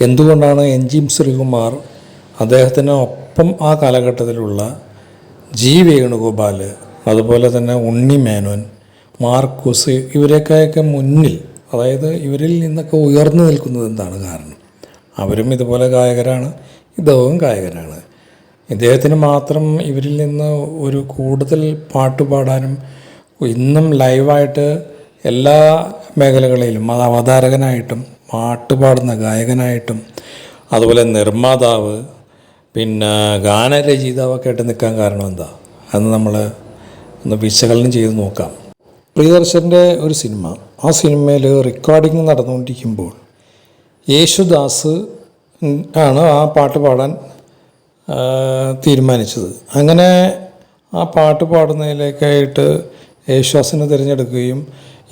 എന്തുകൊണ്ടാണ് N G Sreekumar അദ്ദേഹത്തിന് ഒപ്പം ആ കാലഘട്ടത്തിലുള്ള ജി വേണുഗോപാൽ അതുപോലെ തന്നെ ഉണ്ണി മേനോൻ മാർക്കൂസ് ഇവരെയൊക്കെയൊക്കെ മുന്നിൽ അതായത് ഇവരിൽ നിന്നൊക്കെ ഉയർന്നു നിൽക്കുന്നത് എന്താണ് കാരണം? അവരും ഇതുപോലെ ഗായകരാണ് ഇദ്ദേഹവും ഗായകരാണ്. ഇദ്ദേഹത്തിന് മാത്രം ഇവരിൽ നിന്ന് ഒരു കൂടുതൽ പാട്ട് പാടാനും ഇന്നും ലൈവായിട്ട് എല്ലാ മേഖലകളിലും അത് അവതാരകനായിട്ടും പാട്ട് പാടുന്ന ഗായകനായിട്ടും അതുപോലെ നിർമ്മാതാവ് പിന്നെ ഗാനരചയിതാവൊക്കെ ആയിട്ട് നിൽക്കാൻ കാരണം എന്താ? അന്ന് നമ്മൾ ഒന്ന് വിശകലനം ചെയ്ത് നോക്കാം. പ്രിയദർശന്റെ ഒരു സിനിമ. ആ സിനിമയിൽ റെക്കോർഡിംഗ് നടന്നുകൊണ്ടിരിക്കുമ്പോൾ യേശുദാസ് ആണ് ആ പാട്ട് പാടാൻ തീരുമാനിച്ചത്. അങ്ങനെ ആ പാട്ട് പാടുന്നതിലേക്കായിട്ട് യേശുദാസിനെ തിരഞ്ഞെടുക്കുകയും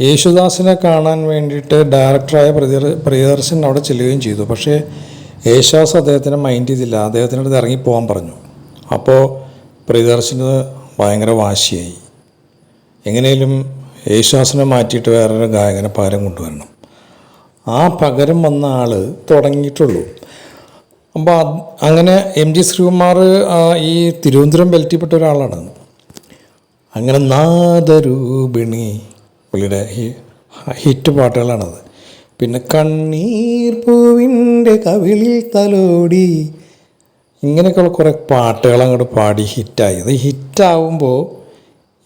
യേശുദാസിനെ കാണാൻ വേണ്ടിയിട്ട് ഡയറക്ടറായ പ്രിയദർ പ്രിയദർശൻ അവിടെ ചെല്ലുകയും ചെയ്തു. പക്ഷേ യേശുദാസ് അദ്ദേഹത്തിനെ മൈൻഡ് ചെയ്തില്ല. അദ്ദേഹത്തിന്റെ അടുത്ത് ഇറങ്ങിപ്പോകാൻ പറഞ്ഞു. അപ്പോൾ പ്രിയദർശന് ഭയങ്കര വാശിയായി. എങ്ങനെയും യേശുദാസിനെ മാറ്റിയിട്ട് വേറൊരു ഗായകനെ പകരം കൊണ്ടുവരണം. ആ പകരം വന്ന ആൾ തുടങ്ങിയിട്ടുള്ളൂ. അപ്പോൾ അങ്ങനെ എം ജി ശ്രീകുമാർ ഈ തിരുവനന്തപുരം വെൽറ്റിപ്പെട്ട ഒരാളാണ്. അങ്ങനെ നാദരൂപിണി പുള്ളിയുടെ ഹിറ്റ് പാട്ടുകളാണത്. പിന്നെ കണ്ണീർ പൂവിന്റെ കവിളിൽ തലോടി. ഇങ്ങനെയൊക്കെയുള്ള കുറേ പാട്ടുകൾ അങ്ങോട്ട് പാടി ഹിറ്റായി. അത് ഹിറ്റാവുമ്പോൾ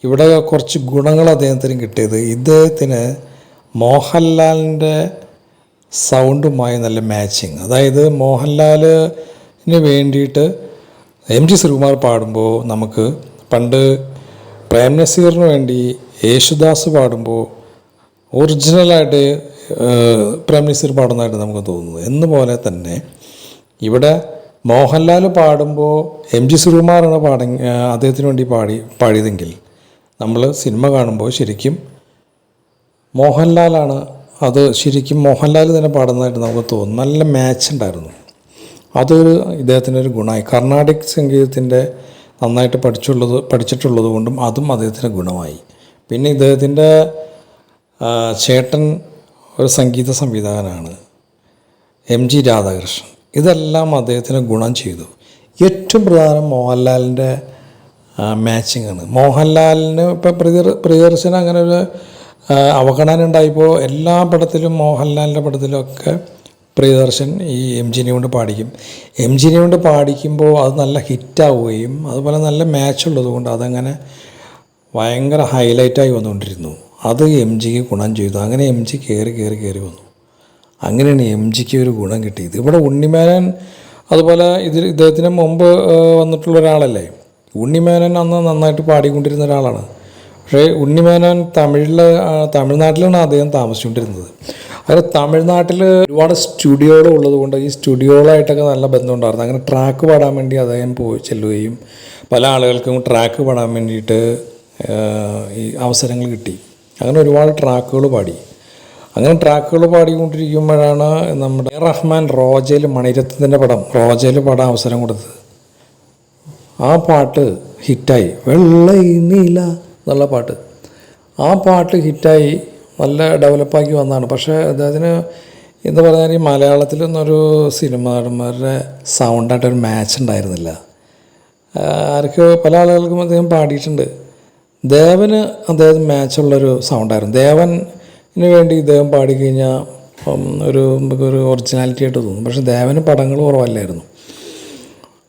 ഇവിടെ കുറച്ച് ഗുണങ്ങൾ അദ്ദേഹത്തിന് കിട്ടിയത്. ഇദ്ദേഹത്തിന് മോഹൻലാലിന്റെ സൗണ്ടുമായി നല്ല മാച്ചിങ്. അതായത് മോഹൻലാലിന് വേണ്ടിയിട്ട് എം ജി ശ്രീകുമാർ പാടുമ്പോൾ നമുക്ക് പണ്ട് പ്രേം നസീറിന് വേണ്ടി യേശുദാസ് പാടുമ്പോൾ ഒറിജിനലായിട്ട് പ്രേം നസീർ പാടുന്നതായിട്ട് നമുക്ക് തോന്നുന്നു. എന്ന പോലെ തന്നെ ഇവിടെ മോഹൻലാൽ പാടുമ്പോൾ എം ജി ശ്രീകുമാറാണ് പാടി അദ്ദേഹത്തിന് വേണ്ടി പാടി പാടിയതെങ്കിൽ നമ്മൾ സിനിമ കാണുമ്പോൾ ശരിക്കും മോഹൻലാലാണ് അത് ശരിക്കും മോഹൻലാൽ തന്നെ പാടുന്നതായിട്ട് നമുക്ക് തോന്നും നല്ല മാച്ച് ഉണ്ടായിരുന്നു. അതൊരു ഇദ്ദേഹത്തിന്റെ ഒരു ഗുണമായി. കർണാടിക് സംഗീതത്തിന്റെ നന്നായിട്ട് പഠിച്ചുള്ളത് പഠിച്ചിട്ടുള്ളത് കൊണ്ടും അതും അദ്ദേഹത്തിന് ഗുണമായി. പിന്നെ ഇദ്ദേഹത്തിന്റെ ചേട്ടൻ ഒരു സംഗീത സംവിധായകനാണ്. M G Radhakrishnan. ഇതെല്ലാം അദ്ദേഹത്തിന് ഗുണം ചെയ്തു. ഏറ്റവും പ്രധാനം മോഹൻലാലിന്റെ മാച്ചിങ് ആണ് മോഹൻലാലിന് ഇപ്പോൾ പ്രിയർ പ്രിയദർശന അങ്ങനെ ഒരു അവഗണന ഉണ്ടായപ്പോൾ എല്ലാ പടത്തിലും മോഹൻലാലിന്റെ പടത്തിലൊക്കെ പ്രിയദർശൻ ഈ എം ജിനെ കൊണ്ട് പാടിക്കും. എം ജിനെ കൊണ്ട് പാടിക്കുമ്പോൾ അത് നല്ല ഹിറ്റാവുകയും അതുപോലെ നല്ല മാച്ച് ഉള്ളതുകൊണ്ട് അതങ്ങനെ ഭയങ്കര ഹൈലൈറ്റായി വന്നുകൊണ്ടിരുന്നു. അത് എം ജിക്ക് ഗുണം ചെയ്തു. അങ്ങനെ എം ജി കയറി കയറി കയറി വന്നു. അങ്ങനെയാണ് എം ജിക്ക് ഒരു ഗുണം കിട്ടിയത്. ഇവിടെ ഉണ്ണിമേനൻ അതുപോലെ ഇതിൽ ഇദ്ദേഹത്തിന് മുമ്പ് വന്നിട്ടുള്ള ഒരാളല്ലേ? ഉണ്ണിമേനൻ അന്ന് നന്നായിട്ട് പാടിക്കൊണ്ടിരുന്ന ഒരാളാണ്. പക്ഷേ ഉണ്ണിമേനൻ തമിഴിൽ തമിഴ്നാട്ടിലാണ് അദ്ദേഹം താമസിച്ചുകൊണ്ടിരുന്നത്. അത് തമിഴ്നാട്ടിൽ ഒരുപാട് സ്റ്റുഡിയോകൾ ഉള്ളതുകൊണ്ട് ഈ സ്റ്റുഡിയോകളായിട്ടൊക്കെ നല്ല ബന്ധമുണ്ടായിരുന്നു അങ്ങനെ ട്രാക്ക് പാടാൻ വേണ്ടി അദ്ദേഹം പോയി ചെല്ലുകയും പല ആളുകൾക്കും ട്രാക്ക് പാടാൻ വേണ്ടിയിട്ട് ഈ അവസരങ്ങൾ കിട്ടി. അങ്ങനെ ഒരുപാട് ട്രാക്കുകൾ പാടി. അങ്ങനെ ട്രാക്കുകൾ പാടിക്കൊണ്ടിരിക്കുമ്പോഴാണ് നമ്മുടെ റഹ്മാൻ റോജയിൽ മണിരത്നത്തിന്റെ പടം റോജയിൽ പാടാൻ അവസരം കൊടുത്തത്. ആ പാട്ട് ഹിറ്റായി. വെള്ളൈ നീല എന്നുള്ള പാട്ട്. ആ പാട്ട് ഹിറ്റായി നല്ല ഡെവലപ്പാക്കി വന്നതാണ്. പക്ഷേ അദ്ദേഹത്തിന് എന്ന് പറഞ്ഞാൽ ഈ മലയാളത്തിലൊന്നൊരു സിനിമ നടന്മാരുടെ സൗണ്ടായിട്ടൊരു മാച്ച് ഉണ്ടായിരുന്നില്ല. ആർക്ക് പല ആളുകൾക്കും അദ്ദേഹം പാടിയിട്ടുണ്ട്. ദേവന് അദ്ദേഹം മാച്ചുള്ളൊരു സൗണ്ടായിരുന്നു ദേവന് വേണ്ടി ഇദ്ദേഹം പാടിക്കഴിഞ്ഞാൽ ഒരു നമുക്കൊരു ഒറിജിനാലിറ്റി ആയിട്ട് തോന്നും. പക്ഷേ ദേവന് പടങ്ങൾ കുറവല്ലായിരുന്നു.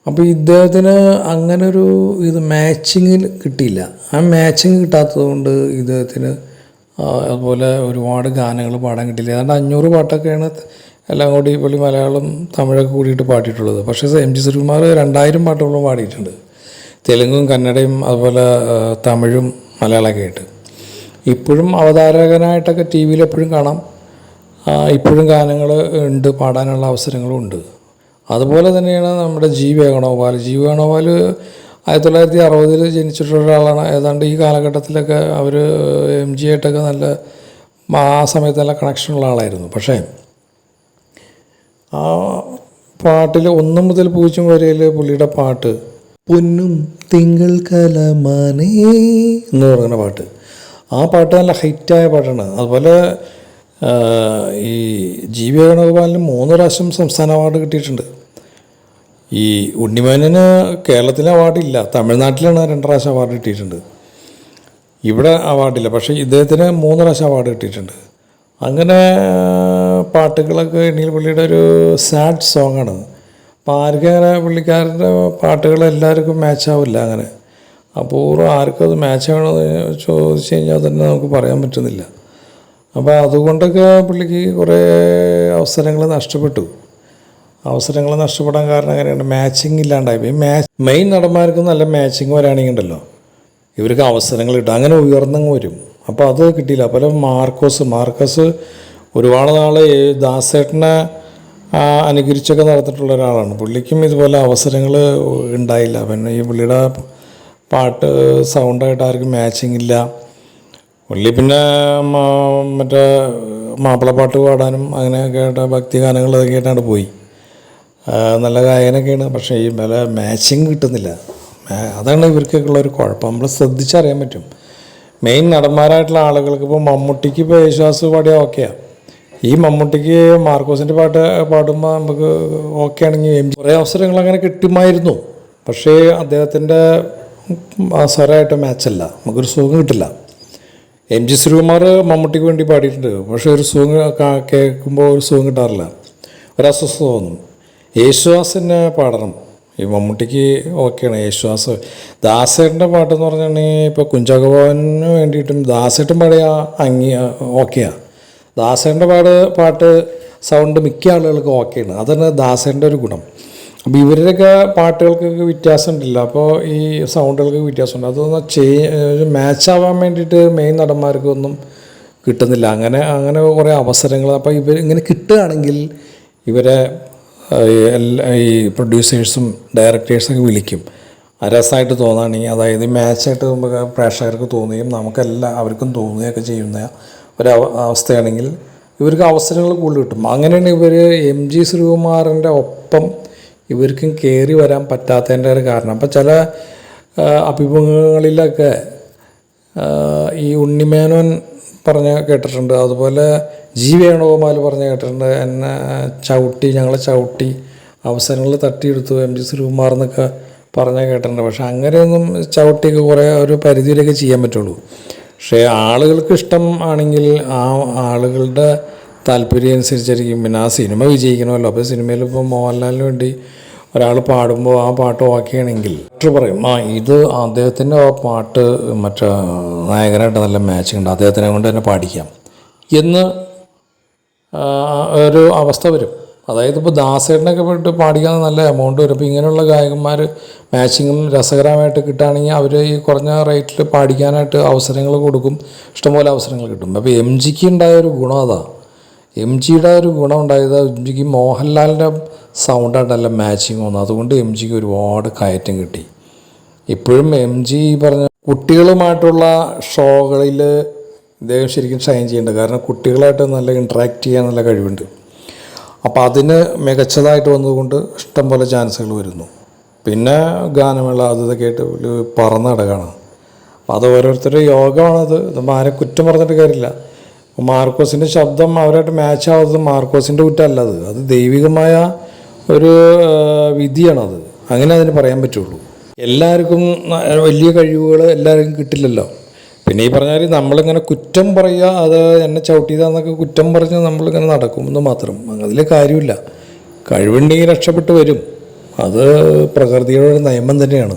അപ്പോൾ ഇദ്ദേഹത്തിന് അങ്ങനെ ഒരു ഇത് മാച്ചിങ്ങിൽ കിട്ടിയില്ല. ആ മാച്ചിങ് കിട്ടാത്തത് കൊണ്ട് ഇദ്ദേഹത്തിന് അതുപോലെ ഒരുപാട് ഗാനങ്ങൾ പാടാൻ കിട്ടിയില്ല. ഏതാണ്ട് അഞ്ഞൂറ് പാട്ടൊക്കെയാണ് എല്ലാം കൂടി പുള്ളി മലയാളം തമിഴൊക്കെ കൂടിയിട്ട് പാടിയിട്ടുള്ളത്. പക്ഷേ എം ജി ശ്രീകുമാർ രണ്ടായിരം പാട്ടുകളും പാടിയിട്ടുണ്ട്. തെലുങ്കും കന്നഡയും അതുപോലെ തമിഴും മലയാളമൊക്കെ ആയിട്ട് ഇപ്പോഴും അവതാരകനായിട്ടൊക്കെ ടി വിയിൽ എപ്പോഴും കാണാം. ഇപ്പോഴും ഗാനങ്ങൾ ഉണ്ട് പാടാനുള്ള അവസരങ്ങളും ഉണ്ട്. അതുപോലെ തന്നെയാണ് നമ്മുടെ ജി വേണോപാൽ ജി വേണോപാൽ ആയിരത്തി തൊള്ളായിരത്തി അറുപതിൽ ജനിച്ചിട്ടുള്ള ഒരാളാണ്. ഏതാണ്ട് ഈ കാലഘട്ടത്തിലൊക്കെ അവർ എം ജി ആയിട്ടൊക്കെ നല്ല ആ സമയത്ത് നല്ല കണക്ഷനുള്ള ആളായിരുന്നു. പക്ഷേ ആ പാട്ടിൽ ഒന്ന് മുതൽ പൂജ്യം വരെയിൽ പുള്ളിയുടെ പാട്ട് പൊന്നും തിങ്കൾ കലമാനേ എന്ന് പറയുന്ന പാട്ട്. ആ പാട്ട് നല്ല ഹൈറ്റായ പാട്ടാണ്. അതുപോലെ ഈ ജി വി വേണുഗോപാലിന് മൂന്ന് പ്രാവശ്യം സംസ്ഥാന അവാർഡ് കിട്ടിയിട്ടുണ്ട്. ഈ ഉണ്ണിമേനന് കേരളത്തിലെ അവാർഡില്ല തമിഴ്നാട്ടിലാണ് രണ്ട് പ്രാവശ്യം അവാർഡ് കിട്ടിയിട്ടുണ്ട്. ഇവിടെ അവാർഡില്ല പക്ഷേ ഇദ്ദേഹത്തിന് മൂന്ന് പ്രാവശ്യം അവാർഡ് കിട്ടിയിട്ടുണ്ട്. അങ്ങനെ പാട്ടുകളൊക്കെ എണ്ണീൽ പുള്ളിയുടെ ഒരു സാഡ് സോങ്ങാണ്. അങ്ങനെ പുള്ളിക്കാരന്റെ പാട്ടുകൾ എല്ലാവർക്കും മാച്ചാവില്ല അങ്ങനെ. അപൂർവം ആർക്കും അത് മാച്ച് ആവണമെന്ന് ചോദിച്ചു കഴിഞ്ഞാൽ തന്നെ നമുക്ക് പറയാൻ പറ്റുന്നില്ല. അപ്പോൾ അതുകൊണ്ടൊക്കെ പുള്ളിക്ക് കുറേ അവസരങ്ങൾ നഷ്ടപ്പെട്ടു. അവസരങ്ങൾ നഷ്ടപ്പെടാൻ കാരണം അങ്ങനെയാണ് മാച്ചിങ് ഇല്ലാണ്ടായി. ഈ മാച്ച് മെയിൻ നടന്മാർക്ക് നല്ല മാച്ചിങ് വരാണെങ്കിൽ ഉണ്ടല്ലോ ഇവർക്ക് അവസരങ്ങൾ കിട്ടും. അങ്ങനെ ഉയർന്നങ്ങ് വരും. അപ്പോൾ അത് കിട്ടിയില്ല. അപ്പോൾ മാർക്കോസ് മാർക്കോസ് ഒരുപാട് നാൾ ദാസേട്ടനെ അനുകരിച്ചൊക്കെ നടന്നിട്ടുള്ള ഒരാളാണ്. പുള്ളിക്കും ഇതുപോലെ അവസരങ്ങൾ ഉണ്ടായില്ല. പിന്നെ ഈ പുള്ളിയുടെ പാട്ട് സൗണ്ടായിട്ട് ആർക്കും മാച്ചിങ് ഇല്ല. പുള്ളി പിന്നെ മറ്റേ മാപ്പിളപ്പാട്ട് പാടാനും അങ്ങനെയൊക്കെ ആയിട്ട് ഭക്തി ഗാനങ്ങളൊക്കെ ആയിട്ടാണ് പോയി. നല്ല ഗായകനൊക്കെയാണ്. പക്ഷേ ഈ വില മാച്ചിങ് കിട്ടുന്നില്ല. അതാണ് ഇവർക്കൊക്കെ ഉള്ള ഒരു കുഴപ്പം. നമ്മൾ ശ്രദ്ധിച്ചറിയാൻ പറ്റും. മെയിൻ നടന്മാരായിട്ടുള്ള ആളുകൾക്ക് ഇപ്പോൾ മമ്മൂട്ടിക്ക് ഇപ്പോൾ യേശുദാസ് പാടിയാൽ ഓക്കെയാണ് ഈ മമ്മൂട്ടിക്ക് മാർക്കോസിന്റെ പാട്ട് പാടുമ്പോൾ നമുക്ക് ഓക്കെ ആണെങ്കിൽ കുറേ അവസരങ്ങൾ അങ്ങനെ കിട്ടുമായിരുന്നു. പക്ഷേ അദ്ദേഹത്തിന്റെ ആ സ്വരമായിട്ട് മാച്ചല്ല നമുക്കൊരു സുഖം കിട്ടില്ല. എം ജി ശ്രീകുമാർ മമ്മൂട്ടിക്ക് വേണ്ടി പാടിയിട്ടുണ്ട്. പക്ഷേ ഒരു സുഖം കേൾക്കുമ്പോൾ ഒരു സുഖം കിട്ടാറില്ല. ഒരു അസ്വസ്ഥത തോന്നും. യേശുദാസിനെ പാടണം. ഈ മമ്മൂട്ടിക്ക് ഓക്കെയാണ് യേശുദാസ് ദാസേട്ടന്റെ പാട്ടെന്ന് പറഞ്ഞാണെങ്കിൽ ഇപ്പോൾ കുഞ്ചാക്കോവന് വേണ്ടിയിട്ടും ദാസേട്ടൻ പാടിയ അങ്ങി ഓക്കെയാണ് ദാസേട്ടന്റെ പാട് പാട്ട് സൗണ്ട് മിക്ക ആളുകൾക്കും ഓക്കെയാണ് അതാണ് ദാസേന്റെ ഒരു ഗുണം. അപ്പോൾ ഇവരുടെയൊക്കെ പാട്ടുകൾക്കൊക്കെ വ്യത്യാസം ഉണ്ടല്ലോ അപ്പോൾ ഈ സൗണ്ടുകൾക്ക് വ്യത്യാസമുണ്ട്. അതൊന്ന് മാച്ച് ആവാൻ വേണ്ടിയിട്ട് മെയിൻ നടന്മാർക്കൊന്നും കിട്ടുന്നില്ല. അങ്ങനെ അങ്ങനെ കുറേ അവസരങ്ങൾ. അപ്പോൾ ഇവർ ഇങ്ങനെ കിട്ടുകയാണെങ്കിൽ ഇവരെ എല്ലാ ഈ പ്രൊഡ്യൂസേഴ്സും ഡയറക്ടേഴ്സൊക്കെ വിളിക്കും. രസമായിട്ട് തോന്നുകയാണെങ്കിൽ അതായത് മാച്ചായിട്ട് പ്രേക്ഷകർക്ക് തോന്നുകയും നമുക്കെല്ലാം അവർക്കും തോന്നുകയൊക്കെ ചെയ്യുന്ന ഒരു അവസ്ഥയാണെങ്കിൽ ഇവർക്ക് അവസരങ്ങൾ കൂടുതൽ കിട്ടും. അങ്ങനെയാണ് ഇവർ എം ജി ശ്രീകുമാറിന്റെ ഒപ്പം ഇവർക്കും കയറി വരാൻ പറ്റാത്തതിന്റെ ഒരു കാരണം. അപ്പം ചില അഭിമുഖങ്ങളിലൊക്കെ ഈ ഉണ്ണിമേനോൻ പറഞ്ഞ കേട്ടിട്ടുണ്ട്. അതുപോലെ ജി വേണുഗോപാൽ പറഞ്ഞ കേട്ടിട്ടുണ്ട്. എന്നെ ചവിട്ടി ഞങ്ങളെ ചവിട്ടി അവസരങ്ങൾ തട്ടിയെടുത്തു എം ജി ശ്രീകുമാർ എന്നൊക്കെ പറഞ്ഞ കേട്ടിട്ടുണ്ട്. പക്ഷെ അങ്ങനെയൊന്നും ചവിട്ടിയൊക്കെ കുറേ ഒരു പരിധിയിലൊക്കെ ചെയ്യാൻ പറ്റുള്ളൂ. പക്ഷേ ആളുകൾക്ക് ഇഷ്ടം ആണെങ്കിൽ ആ ആളുകളുടെ താല്പര്യം അനുസരിച്ചായിരിക്കും. പിന്നെ ആ സിനിമ വിജയിക്കണമല്ലോ. അപ്പോൾ സിനിമയിൽ ഇപ്പോൾ മോഹൻലാലിന് വേണ്ടി ഒരാൾ പാടുമ്പോൾ ആ പാട്ട് ഓക്കെയാണെങ്കിൽ ഡോക്ടർ പറയും ആ ഇത് അദ്ദേഹത്തിന്റെ ആ പാട്ട് മറ്റേ നായകനായിട്ട് നല്ല മാച്ചിങ് ഉണ്ട്. അദ്ദേഹത്തിനെ കൊണ്ട് തന്നെ പാടിക്കാം. എന്ന് ഒരു അവസ്ഥ വരും. അതായത് ഇപ്പോൾ ദാസേട്ടനൊക്കെ പോയിട്ട് പാടിക്കാൻ നല്ല എമൗണ്ട് വരും. അപ്പോൾ ഇങ്ങനെയുള്ള ഗായകന്മാർ മാച്ചിങ്ങും രസകരമായിട്ട് കിട്ടുകയാണെങ്കിൽ അവർ ഈ കുറഞ്ഞ റേറ്റിൽ പാടിക്കാനായിട്ട് അവസരങ്ങൾ കൊടുക്കും. ഇഷ്ടംപോലെ അവസരങ്ങൾ കിട്ടും. അപ്പോൾ എം ജിക്ക് ഉണ്ടായ ഒരു ഗുണം അതാ. എം ജിയുടെ ഒരു ഗുണം ഉണ്ടായത് എം ജിക്ക് മോഹൻലാലിന്റെ സൗണ്ടായിട്ടല്ല മാച്ചിങ് വന്നു അതുകൊണ്ട് എം ജിക്ക് ഒരുപാട് കയറ്റം കിട്ടി. ഇപ്പോഴും എം ജി പറഞ്ഞ കുട്ടികളുമായിട്ടുള്ള ഷോകളിൽ ഇദ്ദേഹം ശരിക്കും ഷൈൻ ചെയ്യേണ്ടത് കാരണം കുട്ടികളായിട്ട് നല്ല ഇൻട്രാക്ട് ചെയ്യാൻ നല്ല കഴിവുണ്ട്. അപ്പോൾ അതിന് മികച്ചതായിട്ട് വന്നതുകൊണ്ട് ഇഷ്ടംപോലെ ചാൻസുകൾ വരുന്നു. പിന്നെ ഗാനമേള അത് ഇതൊക്കെ ആയിട്ട് ഒരു പറന്ന് നടക്കുകയാണ് അപ്പോൾ അത് ഓരോരുത്തരുടെ യോഗമാണത് ആരെ കുറ്റം പറഞ്ഞിട്ട് കാര്യമില്ല. മാർക്കോസിന്റെ ശബ്ദം അവരായിട്ട് മാച്ച് ആവാത്തത് മാർക്കോസിന്റെ കുറ്റമല്ല അത്. അത് ദൈവികമായ ഒരു വിധിയാണത് അങ്ങനെ അതിന് പറയാൻ പറ്റുള്ളൂ. എല്ലാവർക്കും വലിയ കഴിവുകൾ എല്ലാവർക്കും കിട്ടില്ലല്ലോ. പിന്നെ ഈ പറഞ്ഞാൽ നമ്മളിങ്ങനെ കുറ്റം പറയുക അത് എന്നെ ചവിട്ടിയതാന്നൊക്കെ കുറ്റം പറഞ്ഞ് നമ്മളിങ്ങനെ നടക്കുമെന്ന് മാത്രം. അതിൽ കാര്യമില്ല. കഴിവുണ്ടെങ്കിൽ രക്ഷപ്പെട്ട് വരും. അത് പ്രകൃതിയുടെ ഒരു നിയമം തന്നെയാണ്.